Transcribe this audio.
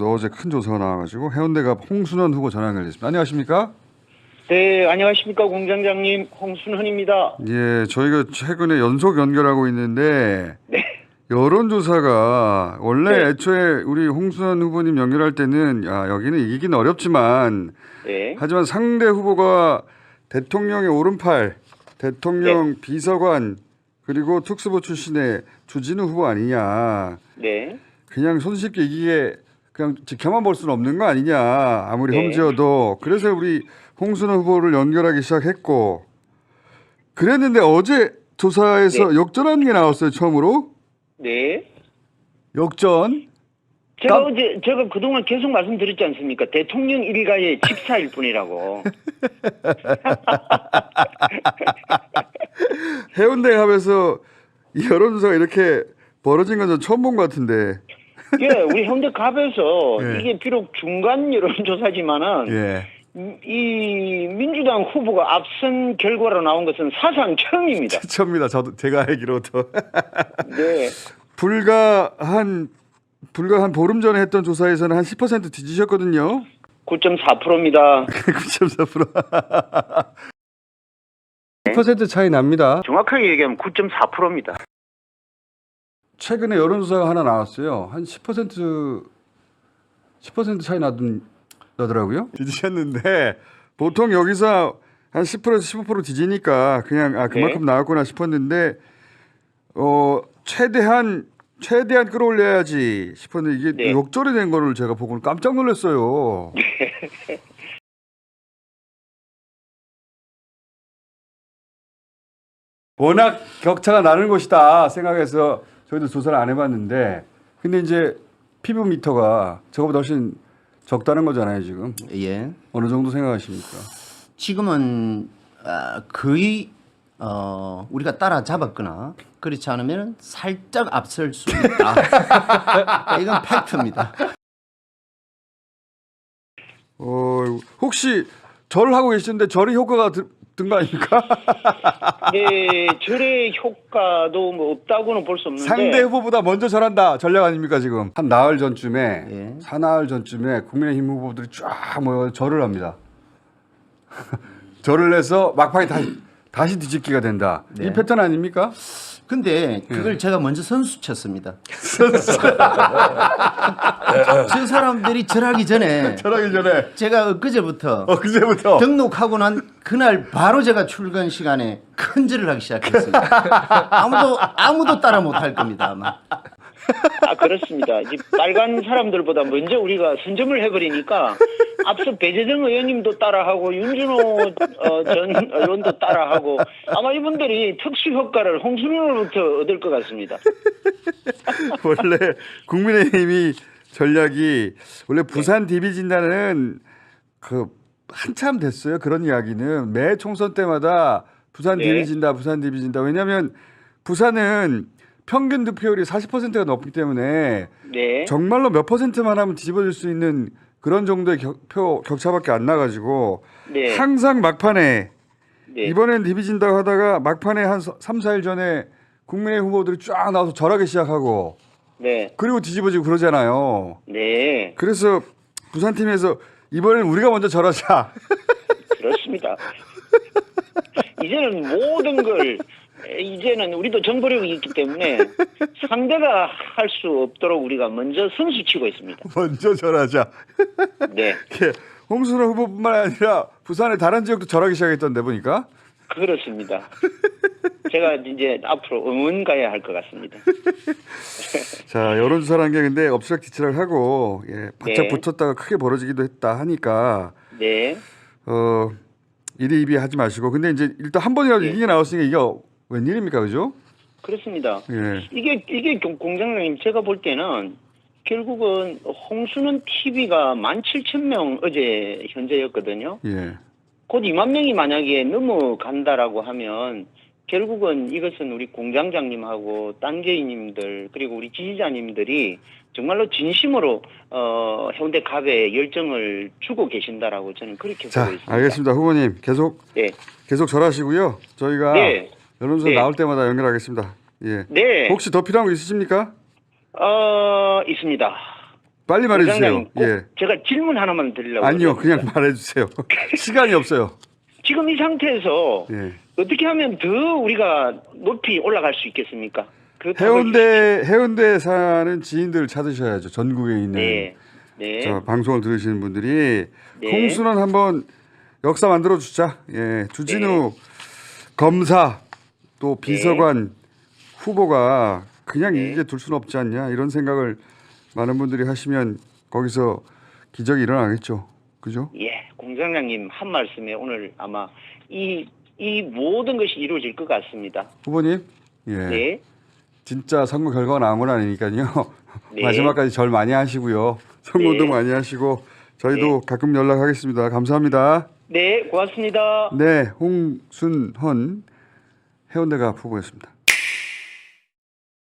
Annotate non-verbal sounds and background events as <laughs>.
어제 큰 조사가 나와가지고 해운대가 홍순원 후보 전화 연결됐습니다. 안녕하십니까? 네, 안녕하십니까 공장장님 홍순헌입니다. 예, 저희가 최근에 연속 연결하고 있는데 네, 여론조사가 원래 네. 애초에 우리 홍순원 후보님 연결할 때는 야 여기는 이기긴 어렵지만 네, 하지만 상대 후보가 대통령의 오른팔, 대통령 네. 비서관 그리고 특수부 출신의 주진우 후보 아니냐. 네, 그냥 손쉽게 이기게 그냥 지켜만 볼 수는 없는 거 아니냐 아무리 네. 험지어도 그래서 우리 홍순호 후보를 연결하기 시작했고 그랬는데 어제 조사에서 역전한 게 나왔어요 처음으로 네. 역전 제가 깜- 어제 제가 그동안 계속 말씀드렸지 않습니까? 대통령 일가의 집사일 뿐이라고. <laughs> 해운대 하면서 이 여론조사가 이렇게 벌어진 건전 처음 본 것 같은데 예, 우리 현대갑에서 예. 이게 비록 중간 여론조사지만은 예 이 민주당 후보가 앞선 결과로 나온 것은 사상 처음입니다. <laughs> 처음입니다 저도 제가 알기로도 <laughs> 네, 불과 한 불과 한 보름 전에 했던 조사에서는 한 10% 뒤지셨거든요 9.4%입니다. 9.4% 10% 차이 납니다. 정확하게 얘기하면 9.4%입니다. 최근에 여론조사가 하나 나왔어요. 한 10% 10% 차이 나던 나더라고요. 뒤지셨는데 보통 여기서 한 10%에서 15% 뒤지니까 그냥 아 그만큼 네. 나왔구나 싶었는데 어 최대한 최대한 끌어올려야지 싶었는데 이게 네. 역전이 된 거를 제가 보고 깜짝 놀랐어요. <laughs> 워낙 격차가 나는 곳이다 생각해서 저희도 조사를 안 해봤는데 근데 이제 피부 미터가 저거보다 훨씬 적다는 거잖아요 지금 예. 어느 정도 생각하십니까? 지금은 아, 거의 어, 우리가 따라잡았거나 그렇지 않으면 살짝 앞설 수 있다. <laughs> 이건 팩트입니다. 어 혹시 절 하고 계시는데 절이 효과가 든거 아닙니까? 네, 절의 효과도 뭐 없다고는 볼 수 없는데 상대 후보보다 먼저 절한다 전략 아닙니까 지금 한 나흘 전쯤에 예. 사나흘 전쯤에 국민의힘 후보들이 쫙 모여 절을 합니다. <laughs> 절을 해서 막판에 다시 다시 뒤집기가 된다. 이 네. 패턴 아닙니까? 근데 그걸 제가 먼저 선수 쳤습니다. 저 <laughs> 사람들이 절하기 전에 <laughs> 절하기 전에 제가 엊그제부터 어 그제부터 등록하고 난 그날 바로 제가 출근 시간에 큰 절을 하기 시작했습니다. 아무도 아무도 따라 못할 겁니다 아마. 아 그렇습니다. 이 빨간 사람들보다 먼저 우리가 선점을 해버리니까 앞서 배재정 의원님도 따라하고 윤준호 어, 전 의원도 따라하고 아마 이분들이 특수 효과를 홍순호로부터 얻을 것 같습니다. <laughs> 원래 국민의힘이 전략이 원래 부산 DB 진단은 그 한참 됐어요. 그런 이야기는 매 총선 때마다 부산 네. DB 진다, 부산 DB 진다. 왜냐하면 부산은 평균 득표율이 40%가 넘기 때문에 네. 정말로 몇 퍼센트만 하면 뒤집어질 수 있는 그런 정도의 격, 표 격차밖에 안 나가지고 네. 항상 막판에 네. 이번엔 DB 진다고 하다가 막판에 한 3, 4일 전에 국민의 후보들이 쫙 나와서 절하기 시작하고 네. 그리고 뒤집어지고 그러잖아요. 네. 그래서 부산팀에서 이번엔 우리가 먼저 절하자. <laughs> 그렇습니다. 이제는 모든 걸 이제는 우리도 정보력이 있기 때문에 <laughs> 상대가 할 수 없도록 우리가 먼저 선수 치고 있습니다. 먼저 절하자. <laughs> 네. 이렇게 홍순호 후보뿐만 아니라 부산의 다른 지역도 절하기 시작했던데 보니까. 그렇습니다. <laughs> 제가 이제 앞으로 응원 가야 할 것 같습니다. 자 여론조사라는 게 근데 엎치락뒤치락 하고 예, 바짝 네. 붙었다가 크게 벌어지기도 했다 하니까 네. 어 이리 이비 하지 마시고 근데 이제 일단 한 번이라도 네. 이게 나왔으니까 이게 웬일입니까 그죠? 그렇습니다. 예. 이게 이게 공- 공장장님 제가 볼 때는 결국은 홍수는 TV가 17,000명 어제 현재였거든요. 예. 곧 2만 명이 만약에 넘어간다라고 하면 결국은 이것은 우리 공장장님하고 딴개이님들 그리고 우리 지지자님들이 정말로 진심으로 어, 해운대 갑에 열정을 주고 계신다라고 저는 그렇게 자 보고 있습니다. 알겠습니다 후보님 계속 네, 계속 절하시고요. 저희가 네, 여론조사 네. 나올 때마다 연결하겠습니다. 예. 네. 혹시 더 필요한 거 있으십니까? 어 있습니다. 빨리 말해주세요. 예. 제가 질문 하나만 드리려고. 아니요. 그냥 말해주세요. <laughs> 시간이 없어요. 지금 이 상태에서 예. 어떻게 하면 더 우리가 높이 올라갈 수 있겠습니까? 그 해운대 해운대 사는 지인들 찾으셔야죠. 전국에 있는 네. 네. 저 방송을 들으시는 분들이 네. 홍순원 한번 역사 만들어 주자. 예, 주진우 검사 또 비서관 후보가 그냥 네. 이게 둘 수는 없지 않냐 이런 생각을 많은 분들이 하시면 거기서 기적이 일어나겠죠. 그죠? 예, 공장장님 한 말씀에 오늘 아마 이, 이 모든 것이 이루어질 것 같습니다. 후보님, 예, 네. 진짜 선거 결과가 나온 건 아니니까요. 네. <laughs> 마지막까지 절 많이 하시고요. 선거운동 네. 많이 하시고 저희도 가끔 연락하겠습니다. 감사합니다. 네, 고맙습니다. 네, 홍순헌 해운대가 후보였습니다.